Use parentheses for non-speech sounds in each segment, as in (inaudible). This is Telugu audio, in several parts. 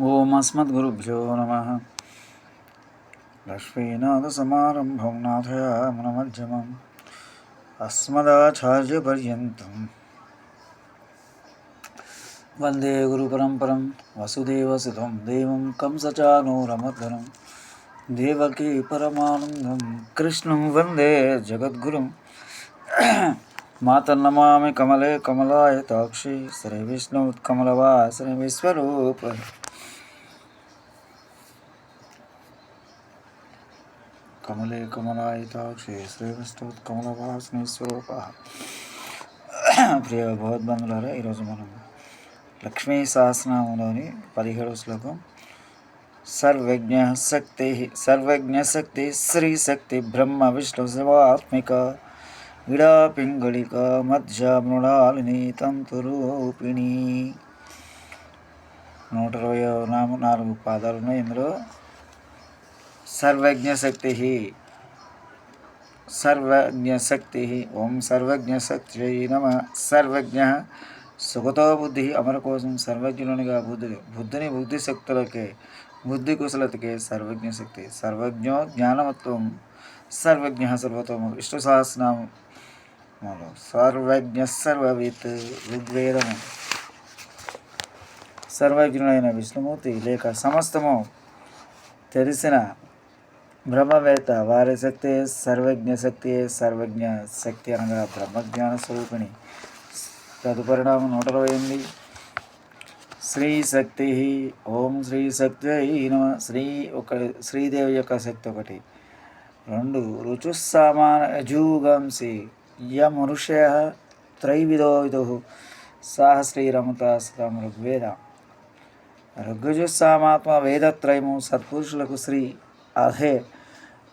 ఓం అస్మద్గురుభ్యో నమ. లక్ష్మీనాథసమారంభం నాథయామనమధ్యమం. అస్మదాచార్యపర్యంతం. వందే గురుపరంపరం. వసుదేవసుతం దేవం కంసచానూరమర్దనం. దేవకీ పరమానందం. కృష్ణం వందే జగద్గురుం. మాతన్నమామి కమలే కమలాయ తాక్షి. శ్రీ విష్ణు విష్ణుత్కమలవాసని విశ్వరూప. కమలే కమలాయ తాక్షి శ్రీ విష్ణుత్కమలవాసని స్వరూప ప్రియ భగవద్బంధులారా ఈరోజు మనం లక్ష్మీ సహస్రనామంలోని పదిహేడవ శ్లోకం సర్వజ్ఞ శక్తి సర్వజ్ఞ శక్తి శ్రీ శక్తి బ్రహ్మ విష్ణు శివాత్మిక ఇడా పింగళిక మధ్య మృణాలిని తంతురూపిణి నూట ఇరవై నామ నాలుగు పాదాలు ఉన్నాయి ఇందులో. సర్వజ్ఞ శక్తి సర్వజ్ఞ శక్తి ఓం సర్వజ్ఞ శక్తి నమ సర్వజ్ఞ సుగతో బుద్ధి అమర కోసం సర్వజ్ఞునిగా బుద్ధి బుద్ధిని బుద్ధి శక్తులకే బుద్ధి కుశలతకే సర్వజ్ఞ శక్తి సర్వజ్ఞో జ్ఞానవత్వం సర్వజ్ఞ సర్వతోము విష్ణు సహస్రనామములు సర్వజ్ఞ సర్వవిత్ ఋగ్వేదము సర్వజ్ఞుడైన విష్ణుమూర్తి లేక సమస్తము తెలిసిన బ్రహ్మవేత్త వారి శక్తి సర్వజ్ఞ శక్తి సర్వజ్ఞ శక్తి అనగా బ్రహ్మజ్ఞాన స్వరూపిణి. తదుపరిణామం నూట ఇరవై ఎనిమిది శ్రీశక్తి ఓం శ్రీశక్తి నమ. శ్రీ ఒక శ్రీదేవి యొక్క శక్తి ఒకటి. రెండు రుచుస్సామాన యజూగంసి యమనుష్య త్రైవిధో విధు సాహ శ్రీరమత శ్రమ ఋగ్వేద ఋగ్గుజుస్సామాత్మ వేదత్రయము సత్పురుషులకు శ్రీ అదే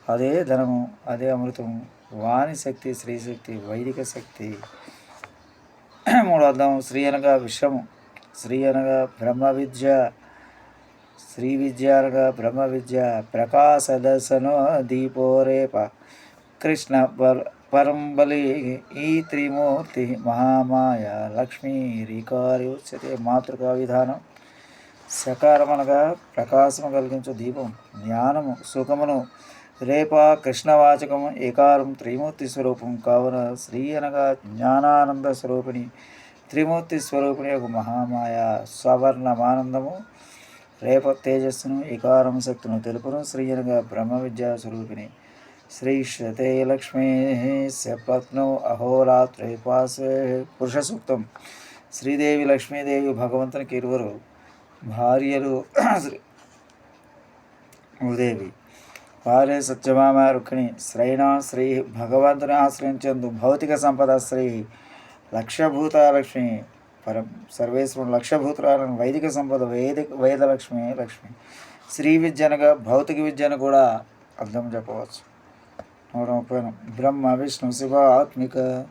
అదే ధనము అదే అమృతము. వాణి శక్తి స్త్రీశక్తి వైదిక శక్తి. మూడు అర్థం శ్రీ అనగా విశ్వము. శ్రీ అనగా బ్రహ్మ విద్య శ్రీ విద్య అనగా బ్రహ్మ విద్య ప్రకాశ దర్శనో దీపోరేప కృష్ణ పరం పరంబలి ఈ త్రిమూర్తి మహామాయ లక్ష్మీ రీకారి ఉచ్యతే మాతృకా విధానం. సకారమనగా ప్రకాశము కలిగించు దీపం జ్ఞానము సుఖమును రేప కృష్ణవాచకము ఏకారం త్రిమూర్తి స్వరూపం కావున శ్రీ అనగా జ్ఞానానంద స్వరూపిణి త్రిమూర్తి స్వరూపిణి ఒక మహామాయ సవర్ణమానందము. రేప తేజస్సును ఏకారం శక్తును తెలుపును శ్రీ అనగా బ్రహ్మ విద్యా స్వరూపిణి. శ్రీ శ్రతే లక్ష్మీ సపత్ను అహోరాత్రే పురుష సూక్తం శ్రీదేవి లక్ష్మీదేవి భగవంతునికి ఇరువురు. భార్యలు భూదేవి. వారే సత్యభామ రుక్మిణి శ్రైణ శ్రీ భగవంతుని ఆశ్రయించేందు భౌతిక సంపద శ్రీ లక్ష్యభూత లక్ష్మి పరం సర్వేశ్వరుడు లక్ష్యభూతురాలను వైదిక సంపద వేదిక వేదలక్ష్మి లక్ష్మి. శ్రీ విద్యనగా భౌతిక విద్యను కూడా అర్థం చెప్పవచ్చు. నూట ముప్పై బ్రహ్మ విష్ణు శివ ఆత్మిక.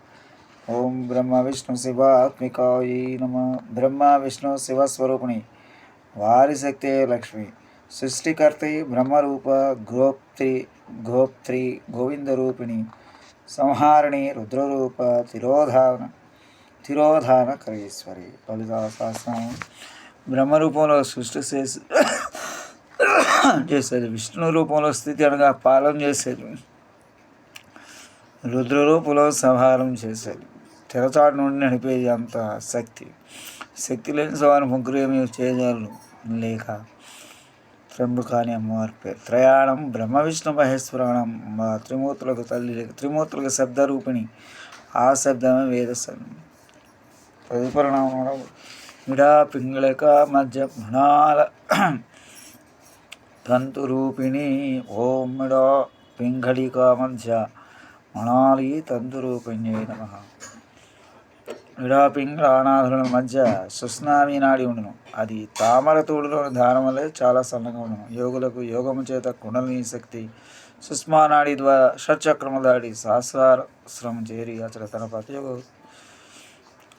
ఓం బ్రహ్మ విష్ణు శివ ఆత్మిక ఈ నమ. బ్రహ్మ విష్ణు శివ స్వరూపిణి. వారి శక్తి లక్ష్మి. సృష్టికర్తి బ్రహ్మరూప గోప్త్రి గోప్త్రి గోవిందరూపిణి సంహారిణి రుద్రరూప తిరోధాన తిరోధాన కరీశ్వరి. ఫలితాశాస్త్రం బ్రహ్మరూపంలో సృష్టి చేసి చేసేది విష్ణు రూపంలో స్థితి అనగా పాలన చేసేది. రుద్రరూపంలో సంహారం చేసేది. తెరచాటు నుండి నడిపేది అంత శక్తి. శక్తి లేని సవాను ముగ్గురు ఏమి చేయగలరు? లేక త్రంబకాని అమ్మవారి పేరు. త్రయాణం బ్రహ్మ విష్ణు మహేశ్వరాణం మా త్రిమూర్తులకు తల్లి లేక త్రిమూర్తులకు శబ్దరూపిణి. ఆ శబ్దమే వేద తదుపరిణామం విడా పింగళక మధ్య మృణాల తంతురూపిణి. ఓం మిడా పింగళిక మధ్య మణాలి తంతురూపిణ్యై నమ. విడాపింగ్లానాథుల మధ్య సుస్నామి నాడి ఉండును. అది తామర తోడులోని దానం వల్లే చాలా సన్నగా ఉండును. యోగులకు యోగము చేత కుండలిని శక్తి సుష్మానాడి ద్వారా షట్చక్రము దాడి సహస్రాశ్రమం చేరి అతడు తన ప్రతియోగ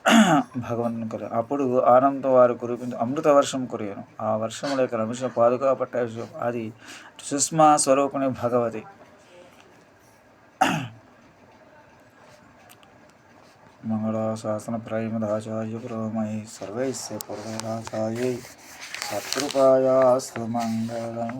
(clears throat) భగవంతుని కొర అప్పుడు ఆనందంతో వారు కురిపించి అమృత వర్షం కురియను. ఆ వర్షం లేక రమేష్ పాదుగా పట్టే అది సుష్మా స్వరూపిణి భగవతి. మంగళాశాసనప్రాయమదాచార్యపురమై సర్వైస్య పూర్వరాచార్యై సత్కృపాయాస్తు మంగళం